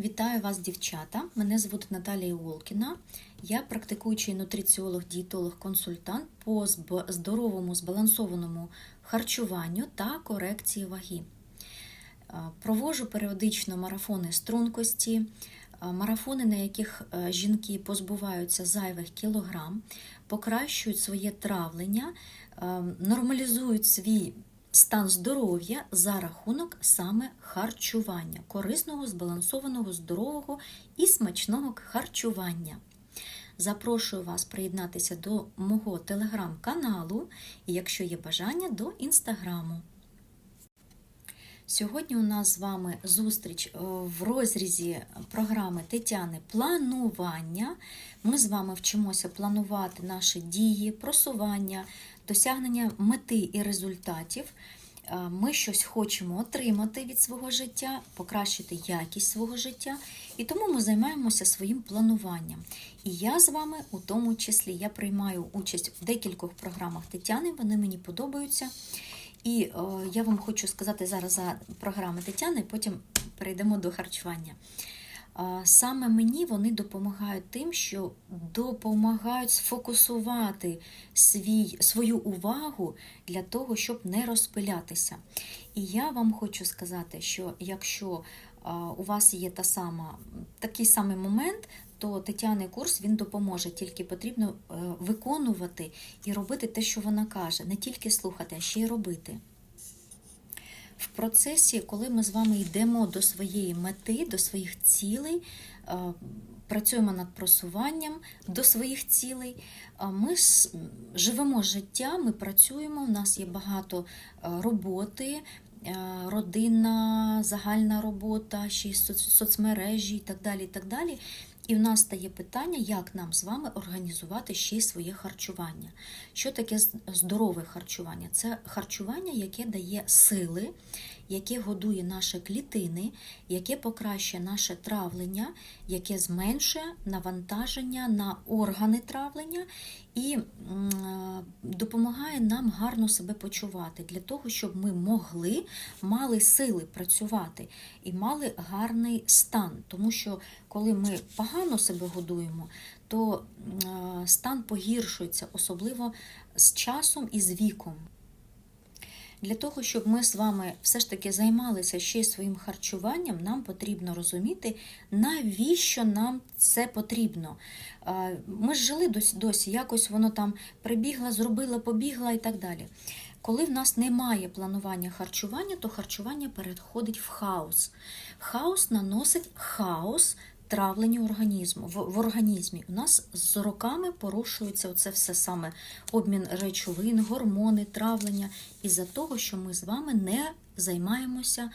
Вітаю вас, дівчата. Мене звуть Наталія Волкіна. Я практикуючий нутриціолог, дієтолог, консультант по здоровому збалансованому харчуванню та корекції ваги. Е, Проводжу періодично марафони стрункості, е, марафони, на яких е, жінки позбуваються зайвих кілограм, покращують своє травлення, нормалізують свій стан здоров'я за рахунок саме харчування, корисного, збалансованого, здорового і смачного харчування. Запрошую вас приєднатися до мого телеграм-каналу і, якщо є бажання, до інстаграму. Сьогодні у нас з вами зустріч е, в розрізі програми Тетяни Планування. Ми з вами вчимося планувати наші дії, просування, досягнення мети і результатів. Е, Ми щось хочемо отримати від свого життя, покращити якість свого життя, і тому ми займаємося своїм плануванням. І я з вами у тому числі я приймаю участь в декількох програмах Тетяни, вони мені подобаються. І е, я вам хочу сказати зараз за програми Тетяни, потім перейдемо до харчування. Саме мені вони допомагають тим, що допомагають сфокусувати свій, свою увагу для того, щоб не розпилятися. І я вам хочу сказати, що якщо у вас є та сама, такий самий момент, то Тетяни курс він допоможе, тільки потрібно е, виконувати і робити те, що вона каже, не тільки слухати, а ще й робити. В процесі, коли ми з вами йдемо до своєї мети, до своїх цілей, е, працюємо над просуванням до своїх цілей, е, ми живемо життя, ми працюємо, у нас є багато е, роботи, родинна, загальна робота, ще й соцмережі і так далі. І так далі. І в нас стає питання, як нам з вами організувати ще й своє харчування. Що таке здорове харчування? Це харчування, яке дає сили, яке годує наші клітини, яке покращує наше травлення, яке зменшує навантаження на органи травлення і е, допомагає нам гарно себе почувати для того, щоб ми могли мали сили працювати і мали гарний стан. Тому що коли ми погано себе годуємо, то е, стан погіршується, особливо з часом і з віком. Для того, щоб ми з вами все ж таки займалися ще й своїм харчуванням, нам потрібно розуміти, навіщо нам це потрібно. Ми ж жили досі, якось воно там прибігла, зробила, побігла і так далі. Коли в нас немає планування харчування, то харчування переходить в хаос. Хаос наносить хаос травленню організму в, в організмі. У нас з роками порушується оце все саме обмін речовин, гормони, травлення із-за того, що ми з вами не займаємося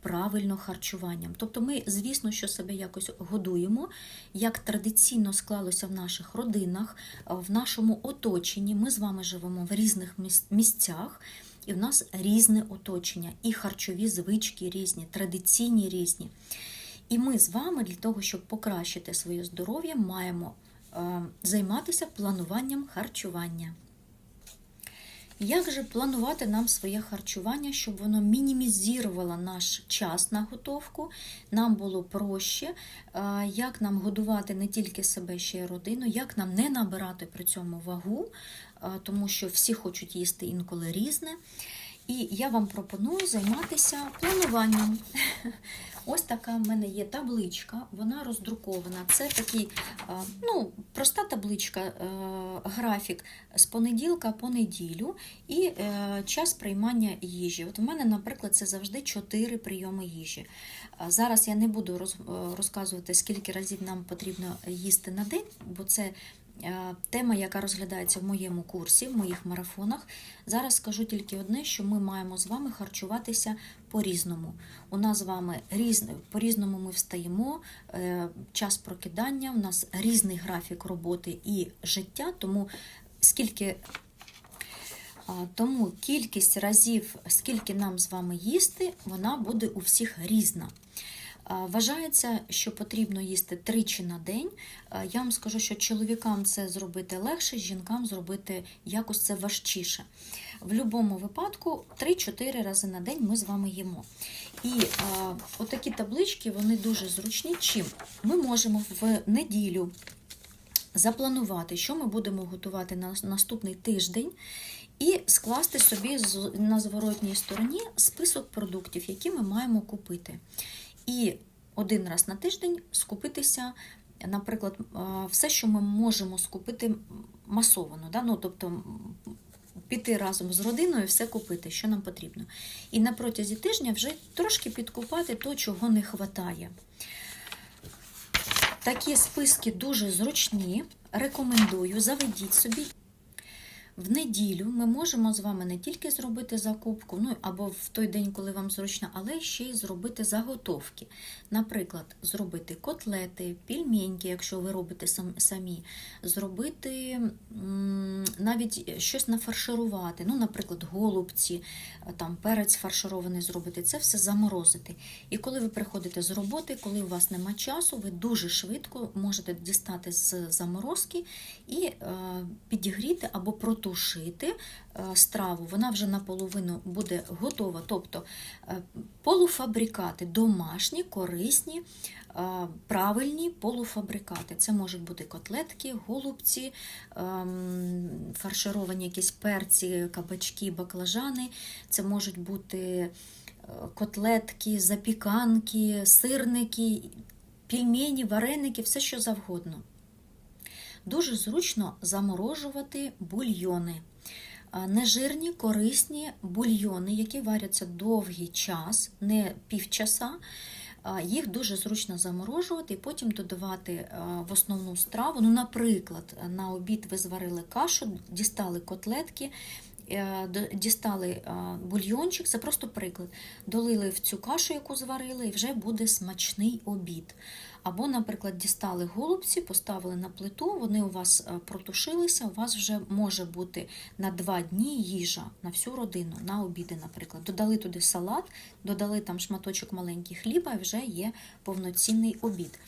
правильно харчуванням. Тобто ми, звісно, що себе якось годуємо, як традиційно склалося в наших родинах, в нашому оточенні. Ми з вами живемо в різних місцях. І в нас різне оточення, і харчові звички різні, традиційні різні. І ми з вами для того, щоб покращити своє здоров'я, маємо е, займатися плануванням харчування. Як же планувати нам своє харчування, щоб воно мінімізувало наш час на готовку, нам було проще, е, як нам годувати не тільки себе, ще й родину, як нам не набирати при цьому вагу, е, тому що всі хочуть їсти інколи різне. І я вам пропоную займатися плануванням. Ось така в мене є табличка, вона роздрукована. Це такий, е, ну, проста табличка, е, графік з понеділка по неділю і е, час приймання їжі. От у мене, наприклад, це завжди 4 прийоми їжі. Зараз я не буду розказувати, скільки разів нам потрібно їсти на день, бо це тема, яка розглядається в моєму курсі, в моїх марафонах. Зараз скажу тільки одне, що ми маємо з вами харчуватися по-різному. У нас з вами різне, по-різному ми встаємо, е, час прокидання, у нас різний графік роботи і життя, тому скільки. Тому кількість разів, скільки нам з вами їсти, вона буде у всіх різна. А, Вважається, що потрібно їсти тричі на день. Я вам скажу, що чоловікам це зробити легше, жінкам зробити якось це важчіше. В будь-якому випадку 3-4 рази на день ми з вами їмо. І е, отакі таблички вони дуже зручні. Чим ми можемо в неділю запланувати, що ми будемо готувати на наступний тиждень, і скласти собі на зворотній стороні список продуктів, які ми маємо купити. І один раз на тиждень скупитися, наприклад, е, все, що ми можемо скупити масовано, да? ну, тобто піти разом з родиною, все купити, що нам потрібно. І на протязі тижня вже трошки підкупати то, чого не вистачає. Такі списки дуже зручні. Рекомендую, заведіть собі. В неділю ми можемо з вами не тільки зробити закупку, ну або в той день, коли вам зручно, але ще й зробити заготовки. Наприклад, зробити котлети, пельменьки, якщо ви робите самі, зробити навіть щось нафарширувати. Ну, наприклад, голубці, е, там перець фарширований зробити. Це все заморозити. І коли ви приходите з роботи, коли у вас нема часу, ви дуже швидко можете дістати з заморозки і е, підігріти або протушити е, страву. Вона вже наполовину буде готова. Тобто е, полуфабрикати домашні, корисні, е, правильні полуфабрикати. Це можуть бути котлетки, голубці, ем, фаршировані якісь перці, кабачки, баклажани. Це можуть бути котлетки, запіканки, сирники, пельмені, вареники, все що завгодно. Дуже зручно заморожувати бульйони. Нежирні, корисні бульйони, які варяться довгий час, не півчаса. Їх дуже зручно заморожувати і потім додавати в основну страву. Ну, наприклад, на обід ви зварили кашу, дістали котлетки, дістали бульйончик, це просто приклад. Долили в цю кашу, яку зварили, і вже буде смачний обід. Або, наприклад, дістали голубці, поставили на плиту, вони у вас е, протушилися, у вас вже може бути на два дні їжа на всю родину, на обіди, наприклад. Додали туди салат, додали там шматочок маленький хліба, і вже є повноцінний обід.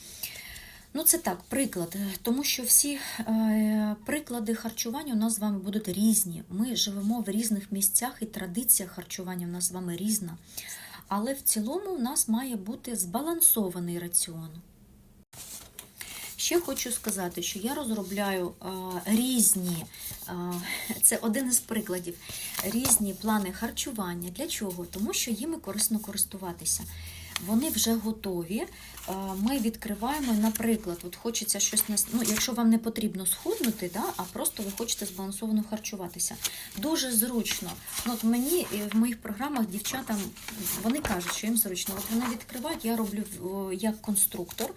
Ну, це так, приклад, тому що всі е, приклади харчування у нас з вами будуть різні. Ми живемо в різних місцях, і традиція харчування у нас з вами різна. Але в цілому у нас має бути збалансований раціон. Ще хочу сказати, що я розробляю е, різні, е, це один із прикладів, різні плани харчування. Для чого? Тому що їми корисно користуватися. Вони вже готові. Е, Ми відкриваємо, наприклад, от хочеться щось ну, якщо вам не потрібно схуднути, да, а просто ви хочете збалансовано харчуватися. Дуже зручно. Ну, от мені е, в моїх програмах дівчатам вони кажуть, що їм зручно. От вони відкривають, я роблю як конструктор.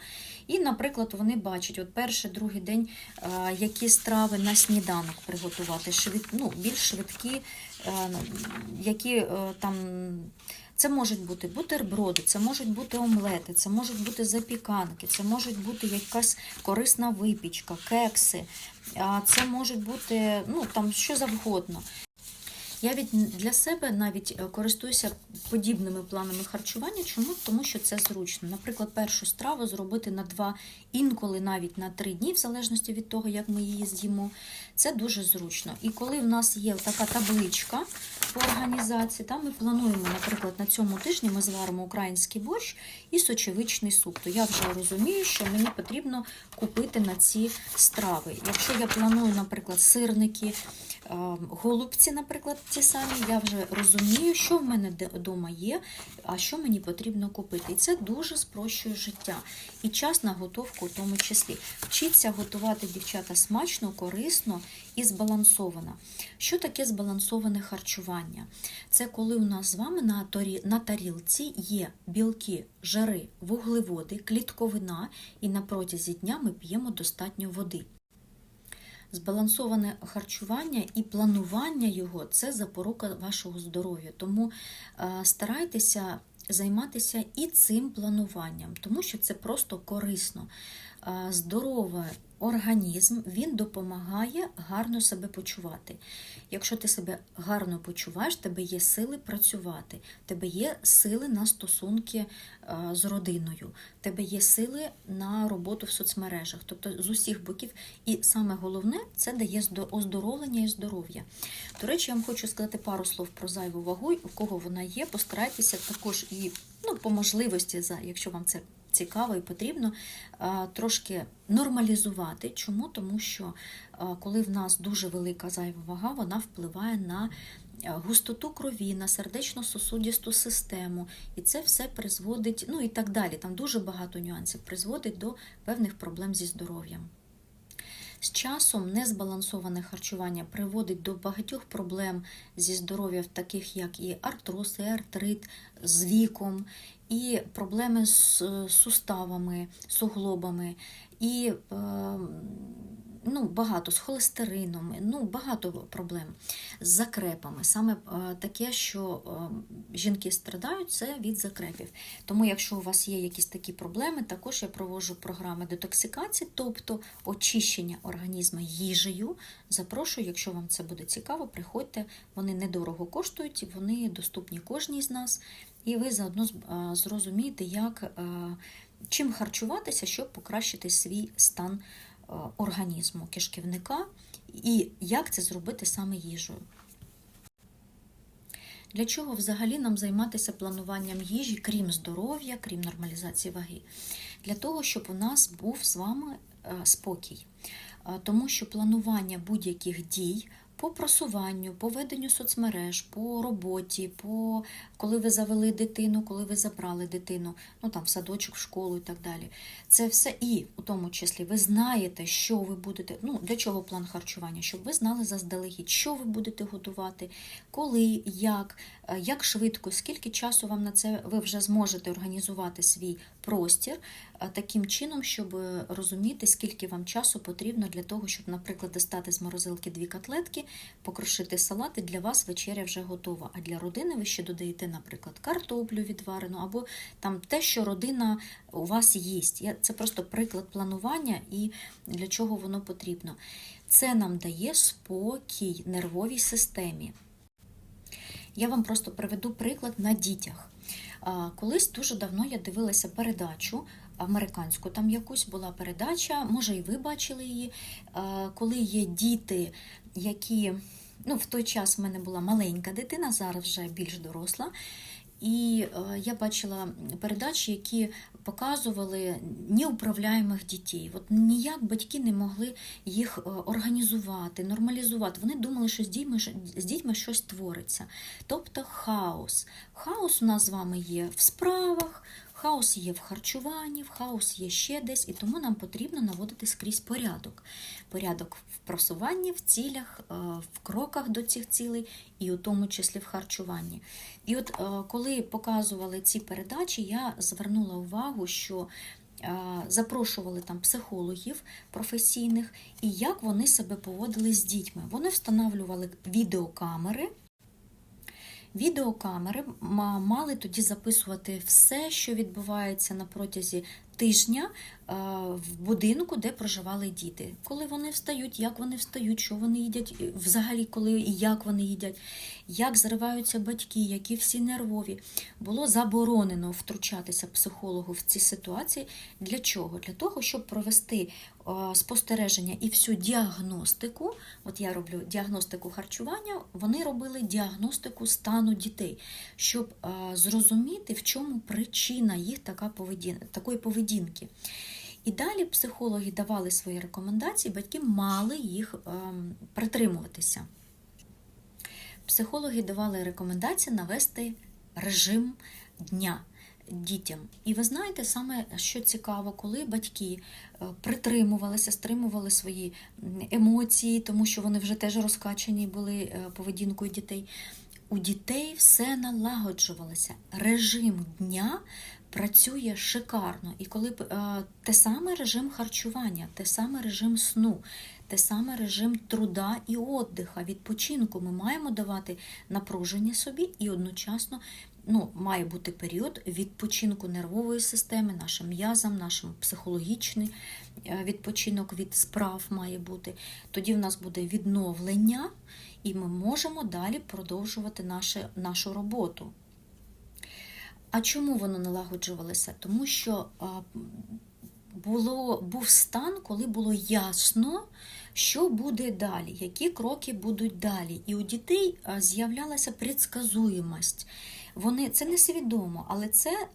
І, наприклад, вони бачать, от перший, другий день, е, які страви на сніданок приготувати, швид, ну, більш швидкі, які там. Це можуть бути бутерброди, це можуть бути омлети, це можуть бути запіканки, це можуть бути якась корисна випічка, кекси, це можуть бути ну, там, що завгодно. Я від для себе навіть е, користуюся подібними планами харчування. Чому? Тому що це зручно. Наприклад, першу страву зробити на два, інколи навіть на три дні, в залежності від того, як ми її з'їмо. Це дуже зручно. І коли в нас є така табличка по організації, там ми плануємо, наприклад, на цьому тижні ми зваримо український борщ і сочевичний суп. То я вже розумію, що мені потрібно купити на ці страви. Якщо я планую, наприклад, сирники. е, Голубці, наприклад, ті самі, я вже розумію, що в мене вдома є, а що мені потрібно купити. І це дуже спрощує життя. І час на готовку в тому числі. Вчіться готувати дівчата смачно, корисно і збалансовано. Що таке збалансоване харчування? Це коли у нас з вами на тарілці є білки, жири, вуглеводи, клітковина, і на протязі дня ми п'ємо достатньо води. Збалансоване харчування і планування його це запорука вашого здоров'я. Тому е, старайтеся займатися і цим плануванням, тому що це просто корисно. Е, Здорове організм він допомагає гарно себе почувати. Якщо ти себе гарно почуваєш, тебе є сили працювати, тебе є сили на стосунки е, з родиною, тебе є сили на роботу в соцмережах, тобто з усіх боків. І саме головне це дає здо- оздоровлення і здоров'я. До речі, я вам хочу сказати пару слов про зайву вагу, у кого вона є. Постарайтеся також і ну, по можливості, якщо вам це цікаво і потрібно, трошки нормалізувати. Чому? Тому що коли в нас дуже велика зайва вага, вона впливає на густоту крові, на сердечно-сосудисту систему, і це все призводить, ну і так далі. Там дуже багато нюансів призводить до певних проблем зі здоров'ям. З часом незбалансоване харчування приводить до багатьох проблем зі здоров'ям, таких як і артроз, і артрит з віком, і проблеми з е, суставами, суглобами, і е, ну, багато з холестерином, ну, багато проблем з закрепами. Саме е, таке, що е, жінки страдають, це від закрепів. Тому, якщо у вас є якісь такі проблеми, також я проводжу програми детоксикації, тобто очищення організму їжею. Запрошую, якщо вам це буде цікаво, приходьте. Вони недорого коштують, вони доступні кожній з нас, і ви заодно е, зрозумієте, як, чим харчуватися, щоб покращити свій стан організму, кишківника, і як це зробити саме їжею. Для чого взагалі нам займатися плануванням їжі, крім здоров'я, крім нормалізації ваги? Для того, щоб у нас був з вами е, спокій. Е, Тому що планування будь-яких дій по просуванню, по веденню соцмереж, по роботі, по коли ви завели дитину, коли ви забрали дитину, ну там в садочок, в школу і так далі. Це все і у тому числі ви знаєте, що ви будете. Ну для чого план харчування? Щоб ви знали заздалегідь, що ви будете готувати, коли, як, е, як швидко, скільки часу вам на це ви вже зможете організувати свій простір таким чином, щоб е, розуміти, скільки вам часу потрібно для того, щоб, наприклад, достати з морозилки дві котлетки, покрошити салат, і для вас вечеря вже готова. А для родини ви ще додаєте, наприклад, картоплю відварену або там те, що родина у вас їсть. Це просто приклад планування і для чого воно потрібно. Це нам дає спокій нервовій системі. Я вам просто приведу приклад на дітях. Колись дуже давно я дивилася передачу американську, там якусь була передача, може і ви бачили її, коли є діти, які ну, в той час в мене була маленька дитина, зараз вже більш доросла. І е, я бачила передачі, які показували неуправляємих дітей. От ніяк батьки не могли їх е, організувати, нормалізувати. Вони думали, що з дітьми, з дітьми щось твориться. Тобто хаос. Хаос у нас з вами є в справах, хаос є в харчуванні, в хаос є ще десь, і тому нам потрібно наводити скрізь порядок. Порядок в просуванні, в цілях, е, в кроках до цих цілей, і у тому числі в харчуванні. І от е, коли показували ці передачі, я звернула увагу, що е, запрошували там психологів професійних, і як вони себе поводили з дітьми. Вони встановлювали відеокамери. Відеокамери ма- мали тоді записувати все, що відбувається на протязі тижня е, в будинку, де проживали діти. Коли вони встають, як вони встають, що вони їдять, взагалі коли і як вони їдять, як зриваються батьки, які всі нервові. Було заборонено втручатися психологу в ці ситуації. Для чого? Для того, щоб провести е, спостереження і всю діагностику. От я роблю діагностику харчування, вони робили діагностику стану дітей, щоб е, зрозуміти, в чому причина їх така поведін... такої поведінки. І далі психологи давали свої рекомендації, батьки мали їх ем, притримуватися. Психологи давали рекомендації навести режим дня дітям. І ви знаєте, саме що цікаво, коли батьки е, притримувалися, стримували свої емоції, тому що вони вже теж розкачані були е, поведінкою дітей. У дітей все налагоджувалося. Режим дня працює шикарно. І коли е, те саме режим харчування, те саме режим сну, те саме режим труда і отдиха, відпочинку. Ми маємо давати напруження собі і одночасно ну, має бути період відпочинку нервової системи, нашим м'язам, нашим психологічний е, відпочинок від справ має бути. Тоді в нас буде відновлення, і ми можемо далі продовжувати наше, нашу роботу. А чому воно налагоджувалося? Тому що було, був стан, коли було ясно, що буде далі, які кроки будуть далі. І у дітей з'являлася предсказуємость. Вони це не свідомо, але це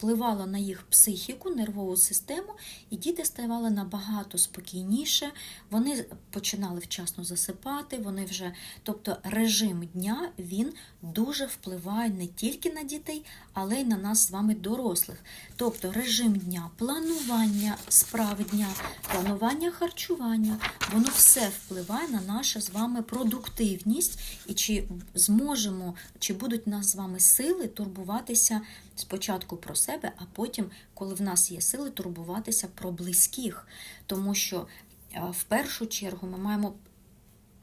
впливало на їх психіку, нервову систему, і діти ставали набагато спокійніше. Вони починали вчасно засипати. Вони вже, тобто, режим дня він дуже впливає не тільки на дітей, але й на нас з вами, дорослих. Тобто режим дня, планування справи дня, планування харчування, воно все впливає на нашу з вами продуктивність і чи зможемо, чи будуть нас з вами сили турбуватися спочатку про себе, а потім, коли в нас є сили, турбуватися про близьких. Тому що е, в першу чергу ми маємо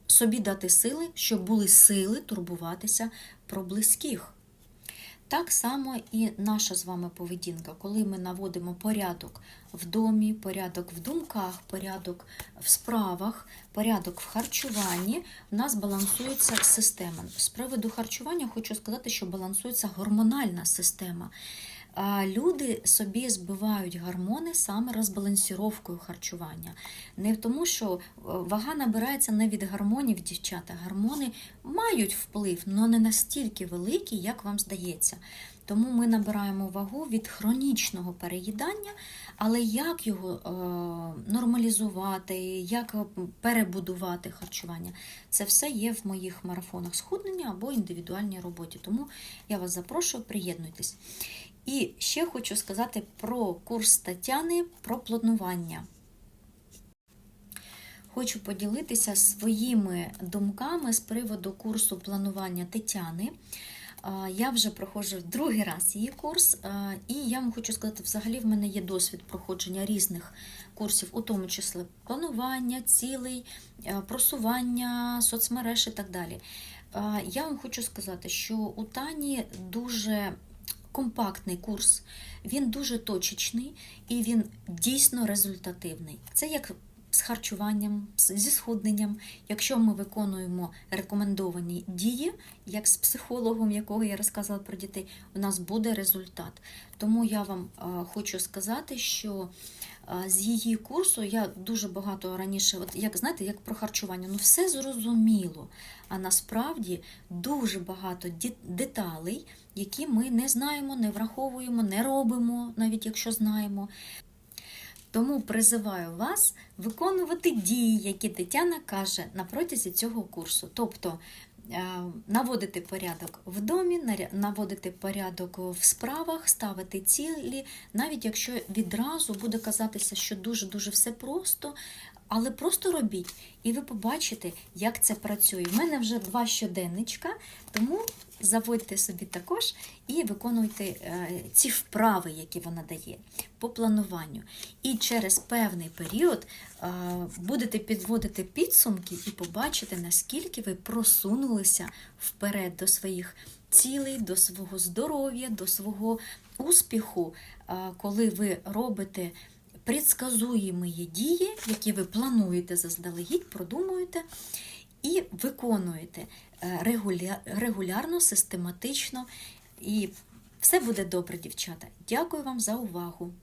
собі дати сили, щоб були сили турбуватися про близьких. Так само і наша з вами поведінка, коли ми наводимо порядок в домі, порядок в думках, порядок в справах, порядок в харчуванні, в нас балансується система. З приводу харчування хочу сказати, що балансується гормональна система. Люди собі збивають гормони саме розбалансіровкою харчування. Не тому, що е, вага набирається не від гормонів, дівчата. Гормони мають вплив, але не настільки великий, як вам здається. Тому ми набираємо вагу від хронічного переїдання, але як його е, нормалізувати, як перебудувати харчування, це все є в моїх марафонах схуднення або індивідуальній роботі. Тому я вас запрошую, приєднуйтесь. І ще хочу сказати про курс Тетяни про планування. Хочу поділитися своїми думками з приводу курсу планування Тетяни. Я вже проходжу другий раз її курс, і я вам хочу сказати, взагалі в мене є досвід проходження різних курсів, у тому числі планування, цілей, просування, соцмереж і так далі. Я вам хочу сказати, що у Тані дуже компактний курс, він дуже точечний і він дійсно результативний. Це як з харчуванням, зі схудненням. Якщо ми виконуємо рекомендовані дії, як з психологом, якого я розказала про дітей, у нас буде результат. Тому я вам хочу сказати, що з її курсу я дуже багато раніше, от як знаєте, як про харчування, ну все зрозуміло. А насправді дуже багато деталей, які ми не знаємо, не враховуємо, не робимо, навіть якщо знаємо. Тому призиваю вас виконувати дії, які Тетяна каже на протязі цього курсу. Тобто е, наводити порядок в домі, наводити порядок в справах, ставити цілі, навіть якщо відразу буде казатися, що дуже-дуже все просто, але просто робіть, і ви побачите, як це працює. У мене вже два щоденничка, тому заводьте собі також і виконуйте е, ці вправи, які вона дає по плануванню. І через певний період е, будете підводити підсумки і побачите, наскільки ви просунулися вперед до своїх цілей, до свого здоров'я, до свого успіху, е, коли ви робите предсказуємі дії, які ви плануєте заздалегідь, продумуєте і виконуєте е, регулярно, систематично. І все буде добре, дівчата. Дякую вам за увагу!